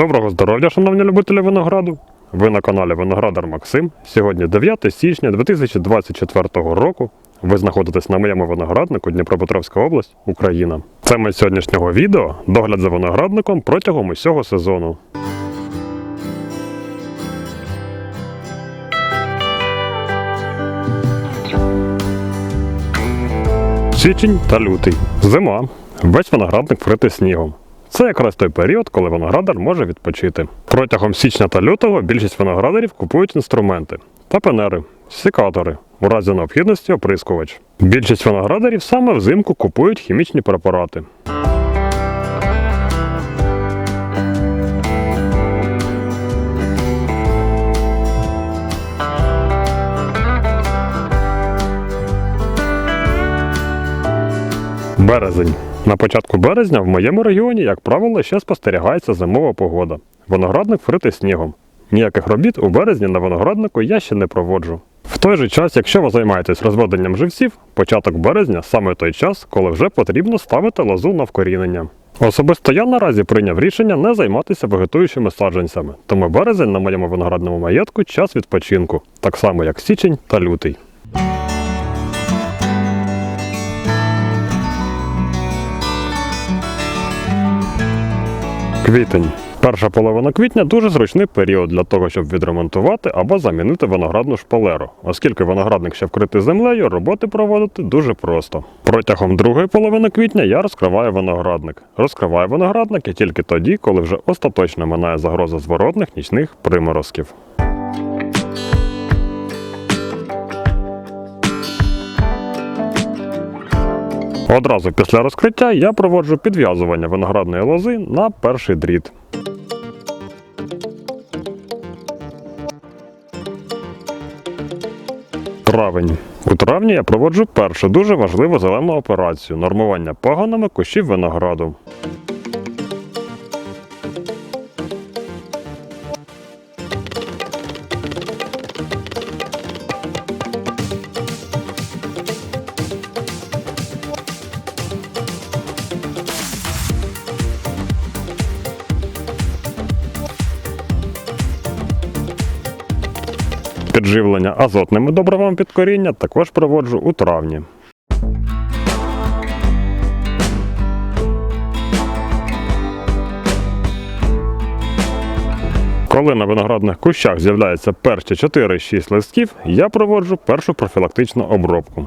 Доброго здоров'я, шановні любителі винограду! Ви на каналі Виноградар Максим. Сьогодні 9 січня 2024 року. Ви знаходитесь на моєму винограднику Дніпропетровська область, Україна. Тема сьогоднішнього відео догляд за виноградником протягом усього сезону. Січень та лютий. Зима. Весь виноградник вкритий снігом. Це якраз той період, коли виноградар може відпочити. Протягом січня та лютого більшість виноградарів купують інструменти тапенери, секатори, у разі необхідності оприскувач. Більшість виноградарів саме взимку купують хімічні препарати. Березень. На початку березня в моєму регіоні, як правило, ще спостерігається зимова погода. Виноградник вкритий снігом. Ніяких робіт у березні на винограднику я ще не проводжу. В той же час, якщо ви займаєтесь розведенням живців, початок березня саме той час, коли вже потрібно ставити лозу на вкорінення. Особисто я наразі прийняв рішення не займатися вегетуючими саджанцями, тому березень на моєму виноградному маєтку час відпочинку, так само як січень та лютий. Квітень. Перша половина квітня дуже зручний період для того, щоб відремонтувати або замінити виноградну шпалеру, оскільки виноградник ще вкритий землею, роботи проводити дуже просто. Протягом другої половини квітня я розкриваю виноградник. Розкриваю виноградники тільки тоді, коли вже остаточно минає загроза зворотних нічних приморозків. Одразу після розкриття я проводжу підв'язування виноградної лози на перший дріт. Травень. У травні я проводжу першу дуже важливу зелену операцію нормування пагонами кущів винограду. Підживлення азотними добривами під коріння також проводжу у травні. Коли на виноградних кущах з'являються перші 4-6 листків, я проводжу першу профілактичну обробку.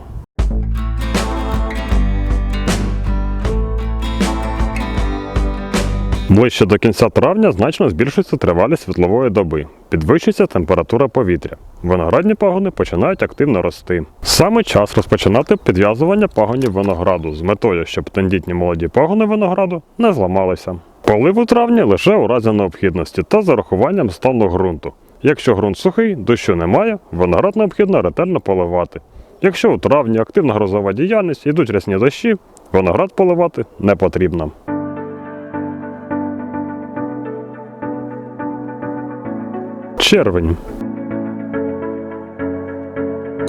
Ближче до кінця травня значно збільшується тривалість світлової доби, підвищується температура повітря. Виноградні пагони починають активно рости. Саме час розпочинати підв'язування пагонів винограду з метою, щоб тендітні молоді пагони винограду не зламалися. Полив у травні лише у разі необхідності та з урахуванням стану ґрунту. Якщо ґрунт сухий, дощу немає, виноград необхідно ретельно поливати. Якщо у травні активна грозова діяльність, йдуть рясні дощі, виноград поливати не потрібно. Червень.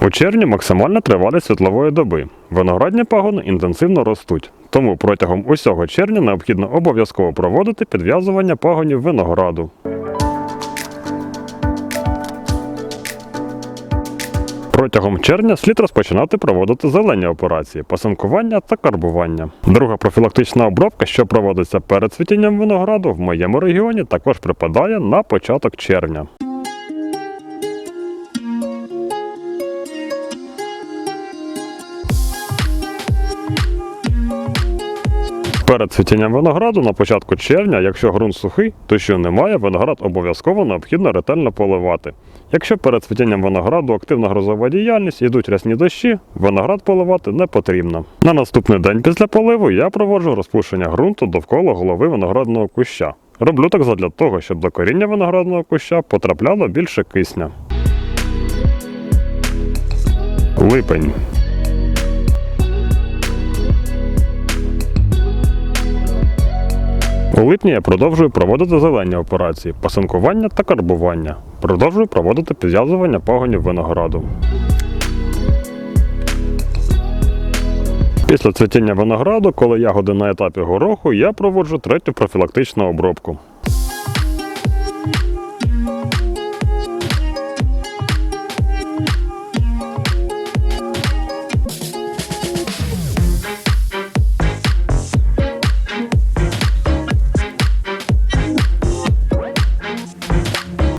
У червні максимальна тривалість світлової доби. Виноградні пагони інтенсивно ростуть. Тому протягом усього червня необхідно обов'язково проводити підв'язування пагонів винограду. Протягом червня слід розпочинати проводити зелені операції, пасинкування та карбування. Друга профілактична обробка, що проводиться перед цвітінням винограду, в моєму регіоні також припадає на початок червня. Перед цвітінням винограду на початку червня, якщо ґрунт сухий, то що немає, виноград обов'язково необхідно ретельно поливати. Якщо перед цвітінням винограду активна грозова діяльність, йдуть рясні дощі, виноград поливати не потрібно. На наступний день після поливу я проводжу розпушення ґрунту довкола голови виноградного куща. Роблю так задля того, щоб до коріння виноградного куща потрапляло більше кисня. Липень. У липні я продовжую проводити зелені операції, пасинкування та карбування. Продовжую проводити підв'язування пагонів винограду. Після цвітіння винограду, коли ягоди на етапі гороху, я проводжу третю профілактичну обробку.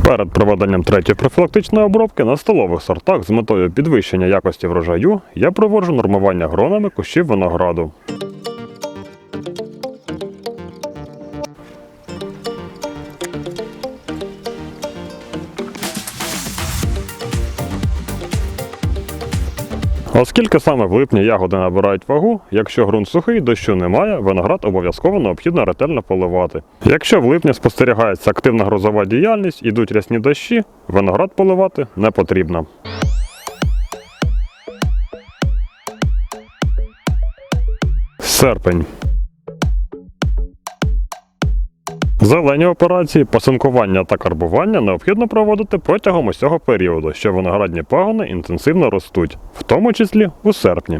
Перед проведенням третьої профілактичної обробки на столових сортах з метою підвищення якості врожаю я проводжу нормування гронами кущів винограду. Оскільки саме в липні ягоди набирають вагу, якщо ґрунт сухий, дощу немає, виноград обов'язково необхідно ретельно поливати. Якщо в липні спостерігається активна грозова діяльність, ідуть рясні дощі, виноград поливати не потрібно. Серпень. Зелені операції, пасинкування та карбування необхідно проводити протягом усього періоду, що виноградні пагони інтенсивно ростуть, в тому числі у серпні.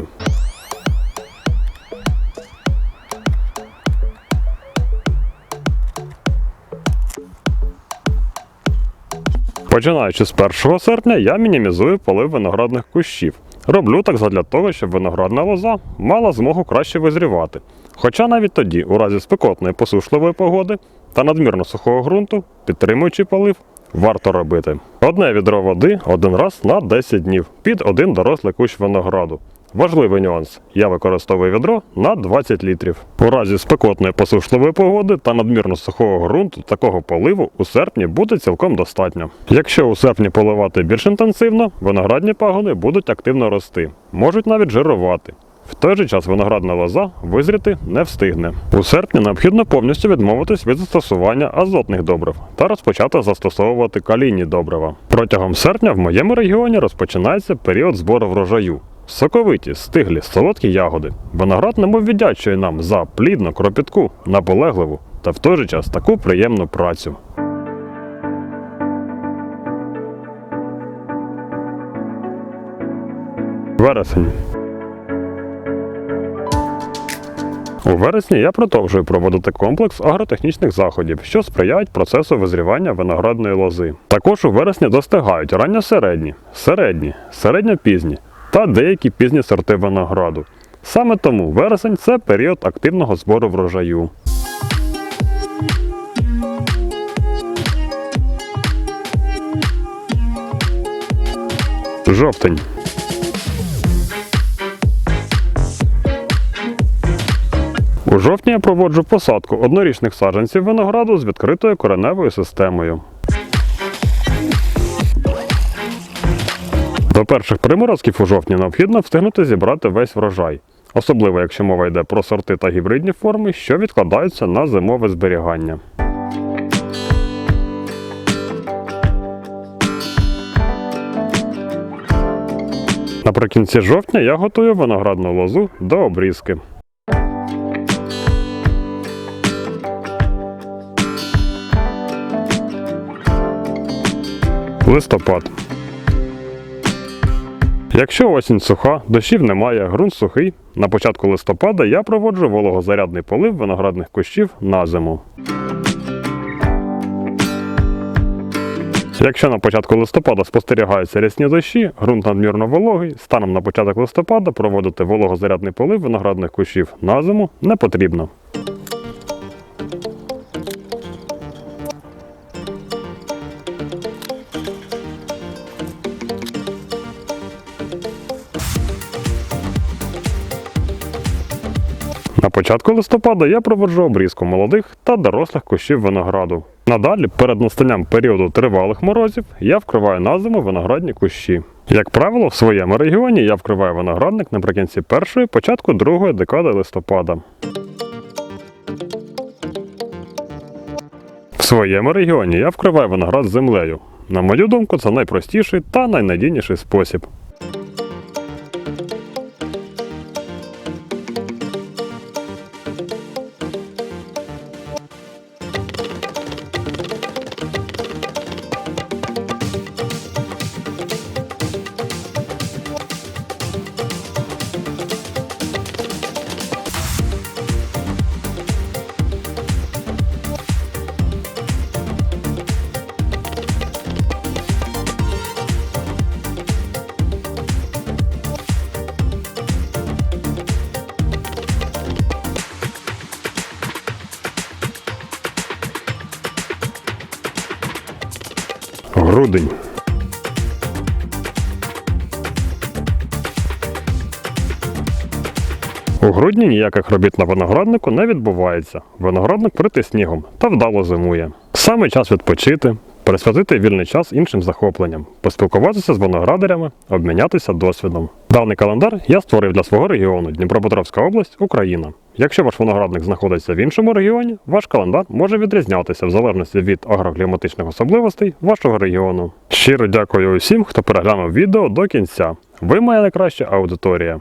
Починаючи з 1 серпня, я мінімізую полив виноградних кущів. Роблю так задля того, щоб виноградна лоза мала змогу краще визрівати. Хоча навіть тоді, у разі спекотної посушливої погоди та надмірно сухого ґрунту, підтримуючи полив, варто робити. Одне відро води один раз на 10 днів під один дорослий кущ винограду. Важливий нюанс. Я використовую відро на 20 літрів. У разі спекотної посушливої погоди та надмірно сухого ґрунту такого поливу у серпні буде цілком достатньо. Якщо у серпні поливати більш інтенсивно, виноградні пагони будуть активно рости, можуть навіть жирувати. В той же час виноградна лоза визріти не встигне. У серпні необхідно повністю відмовитись від застосування азотних добрив та розпочати застосовувати калійні добрива. Протягом серпня в моєму регіоні розпочинається період збору врожаю. Соковиті, стиглі, солодкі ягоди. Виноград немов віддячує нам за плідну, кропітку, наполегливу та в той же час таку приємну працю. Вересень. У вересні я продовжую проводити комплекс агротехнічних заходів, що сприяють процесу визрівання виноградної лози. Також у вересні достигають ранньосередні, середні, середньопізні та деякі пізні сорти винограду. Саме тому вересень це період активного збору врожаю. Жовтень. Жовтні я проводжу посадку однорічних саджанців винограду з відкритою кореневою системою. До перших приморозків у жовтні необхідно встигнути зібрати весь врожай, особливо якщо мова йде про сорти та гібридні форми, що відкладаються на зимове зберігання. Наприкінці жовтня я готую виноградну лозу до обрізки. Листопад. Якщо осінь суха, дощів немає, ґрунт сухий, на початку листопада я проводжу вологозарядний полив виноградних кущів на зиму. Якщо на початку листопада спостерігаються рясні дощі, ґрунт надмірно вологий, станом на початок листопада проводити вологозарядний полив виноградних кущів на зиму не потрібно. Початку листопада я проводжу обрізку молодих та дорослих кущів винограду. Надалі, перед настанням періоду тривалих морозів, я вкриваю на зиму виноградні кущі. Як правило, в своєму регіоні я вкриваю виноградник наприкінці першої, початку другої декади листопада. В своєму регіоні я вкриваю виноград землею. На мою думку, це найпростіший та найнадійніший спосіб. Грудень. У грудні ніяких робіт на винограднику не відбувається. Виноградник притий снігом та вдало зимує. Саме час відпочити, присвятити вільний час іншим захопленням, поспілкуватися з виноградарями, обмінятися досвідом. Даний календар я створив для свого регіону Дніпропетровська область, Україна. Якщо ваш виноградник знаходиться в іншому регіоні, ваш календар може відрізнятися в залежності від агрокліматичних особливостей вашого регіону. Щиро дякую усім, хто переглянув відео до кінця. Ви моя найкраща аудиторія.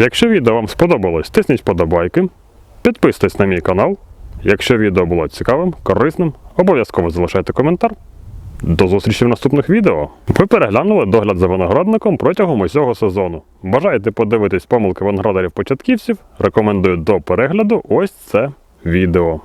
Якщо відео вам сподобалось, тисніть вподобайки, підписуйтесь на мій канал. Якщо відео було цікавим, корисним, обов'язково залишайте коментар. До зустрічі в наступних відео. Ви переглянули догляд за виноградником протягом усього сезону. Бажаєте подивитись помилки виноградарів початківців? Рекомендую до перегляду ось це відео.